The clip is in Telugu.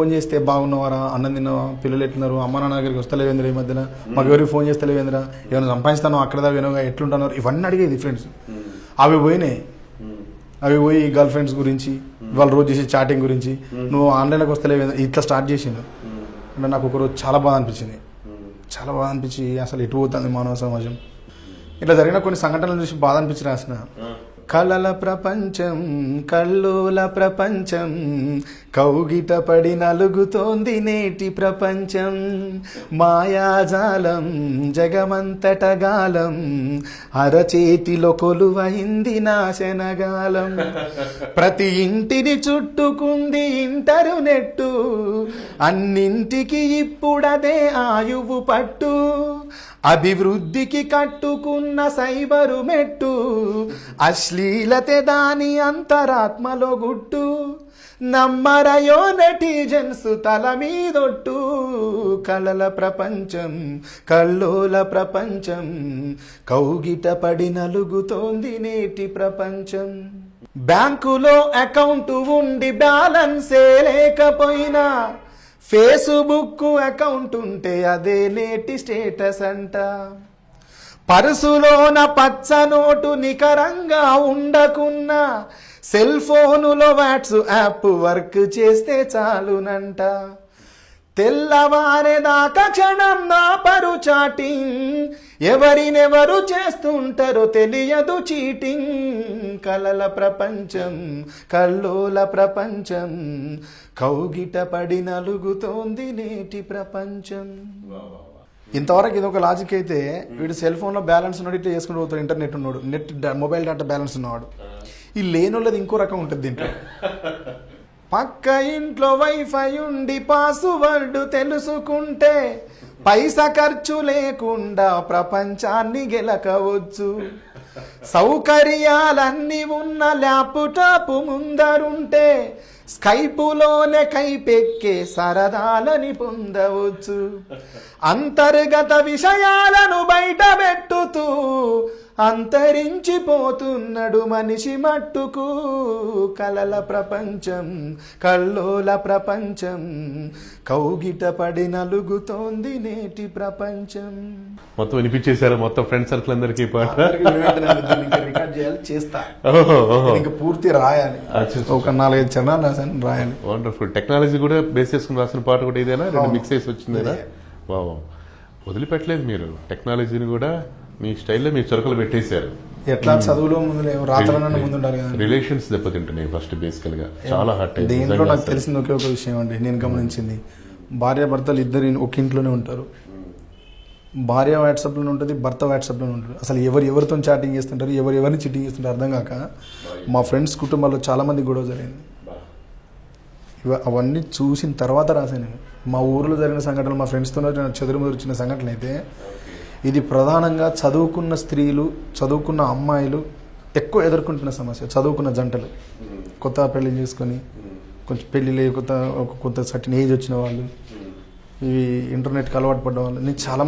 ఫోన్ చేస్తే బాగున్నవారా? అన్నం తిన్నావా? పిల్లలు ఎట్లున్నారు? అమ్మ నాన్న దగ్గరికి వస్తలేవేంద్ర ఈ మధ్యన? మాకు ఎవరికి ఫోన్ చేస్తలేవేంద్ర ఏమైనా సంపాదిస్తాను అక్కడ దాకా ఎట్లుంటున్నారు? ఇవన్నీ అడిగేది ఫ్రెండ్స్ అవి పోయినాయి. అవి పోయి గర్ల్ ఫ్రెండ్స్ గురించి వాళ్ళు రోజు చేసే చాటింగ్ గురించి నువ్వు ఆన్లైన్లోకి వస్తలేవేంద్ర ఇట్లా స్టార్ట్ చేసిండు. అంటే నాకు ఒకరోజు చాలా బాధ అనిపించింది. చాలా బాధ అనిపించి అసలు ఎటు పోతుంది మానవ సమాజం? ఇట్లా జరిగిన కొన్ని సంఘటనలు చూసి బాధ అనిపించి రాసిన. కలల ప్రపంచం కల్లోల ప్రపంచం కౌగిట పడి నలుగుతోంది నేటి ప్రపంచం. మాయాజాలం జగమంతట గాలం అరచేతిలో కొలువైంది నాశనగాలం. ప్రతి ఇంటిని చుట్టుకుంది ఇంటరు నెట్టు అన్నింటికి ఇప్పుడదే ఆయువు పట్టు. అభివృద్ధికి కట్టుకున్న సైబరు మెట్టు అశ్లీలతే దాని అంతరాత్మలో గుట్టు నమ్మరయో నెటిజన్స్ తల మీదొట్టు. కలల ప్రపంచం కల్లోల ప్రపంచం కౌగిట పడి నలుగుతోంది నేటి ప్రపంచం. బ్యాంకులో అకౌంట్ ఉండి బ్యాలెన్సే లేకపోయినా ఫేస్బుక్ అకౌంట్ ఉంటే అదే నేటి స్టేటస్ అంట. పరుసులోన పచ్చ నోటు నికరంగా ఉండకున్నా సెల్ ఫోనులో వాట్స్ యాప్ వర్క్ చేస్తే చాలునంట. తెల్లవారేదాకా క్షణం నా పరు చాటింగ్. ఎవరినెవరు చేస్తుంటారో తెలియదు చీటింగ్. కలల ప్రపంచం కల్లోల ప్రపంచం కౌగిట పడి నలుగుతోంది నేటి ప్రపంచం. ఇంతవరకు ఇది ఒక లాజిక్ అయితే వీడు సెల్ ఫోన్లో బ్యాలెన్స్ ఉన్నాడు ఇట్లా చేసుకుంటూ పోతాడు ఇంటర్నెట్ ఉన్నాడు నెట్ మొబైల్ డేటా బ్యాలెన్స్ ఉన్నవాడు. ఈ లేనోళ్ళది ఇంకో రకం ఉంటుంది దీంట్లో. పక్క ఇంట్లో వైఫై ఉండి పాస్వర్డ్ తెలుసుకుంటే పైసా ఖర్చు లేకుండా ప్రపంచాన్ని గెలకవచ్చు. సౌకర్యాలన్నీ ఉన్న ల్యాప్టాప్ ముందరుంటే స్కైపులోనే కైపెక్కే సరదాలని పొందవచ్చు. అంతర్గత విషయాలను బయట అంతరించిపోతున్నాడు మనిషి మట్టుకు. కలల ప్రపంచం కల్లోల ప్రపంచం కౌగిట పడి నలుగుతోంది నేటి ప్రపంచం. మొత్తం వినిపించేశారు మొత్తం ఫ్రెండ్ సర్కిల్ అందరికి ఈ పాట. రికార్డ్ చేయాలి చేస్తా. ఇంకా పూర్తి రాయాలి. ఒక నాలుగైదు చరణాలు రాశాను రాయాలి. వండర్ఫుల్ టెక్నాలజీ కూడా బేస్ చేసుకుని రాసిన పాట కూడా ఇదేనా? రెండు మిక్స్ చేసి వచ్చిందేనా? వదిలిపెట్టలేదు మీరు. టెక్నాలజీని కూడా మీ స్టైల్లో మీ చొరకలు పెట్టేశారు. ఎట్లా? చదువులో ముందు లేవు రాత్రనన్నా ముందు ఉండాలి కదా. రిలేషన్స్ దెబ్బతింటున్నాయి ఫస్ట్ బేసికల్గా. చాలా హార్ట్ దేంట్లో నాకు తెలిసింది ఒకే ఒక విషయం అండి నేను గమనించింది. భార్య భర్తలు ఇద్దరు ఒక ఇంట్లోనే ఉంటారు. భార్య వాట్సాప్లోనే ఉంటుంది భర్త వాట్సాప్లోనే ఉంటుంది. అసలు ఎవరు ఎవరితో చాటింగ్ చేస్తుంటారు ఎవరు ఎవరిని చీటింగ్ చేస్తుంటారు అర్థం కాక మా ఫ్రెండ్స్ కుటుంబాల్లో చాలా మంది గొడవ జరిగింది. ఇవ- అవన్నీ చూసిన తర్వాత రాశాను. మా ఊర్లో జరిగిన సంఘటనలు మా ఫ్రెండ్స్తో చెదురుముదురు వచ్చిన సంఘటనలు అయితే ఇది ప్రధానంగా చదువుకున్న స్త్రీలు చదువుకున్న అమ్మాయిలు ఎక్కువ ఎదుర్కొంటున్న సమస్య చదువుకున్న జంటలు. కొత్త పెళ్ళి చేసుకొని కొంచెం పెళ్ళి కొత్త ఒక కొంత సర్టిన్ ఏజ్ వచ్చిన వాళ్ళు ఇవి ఇంటర్నెట్కి అలవాటు పడ్డ వాళ్ళు. నేను చాలా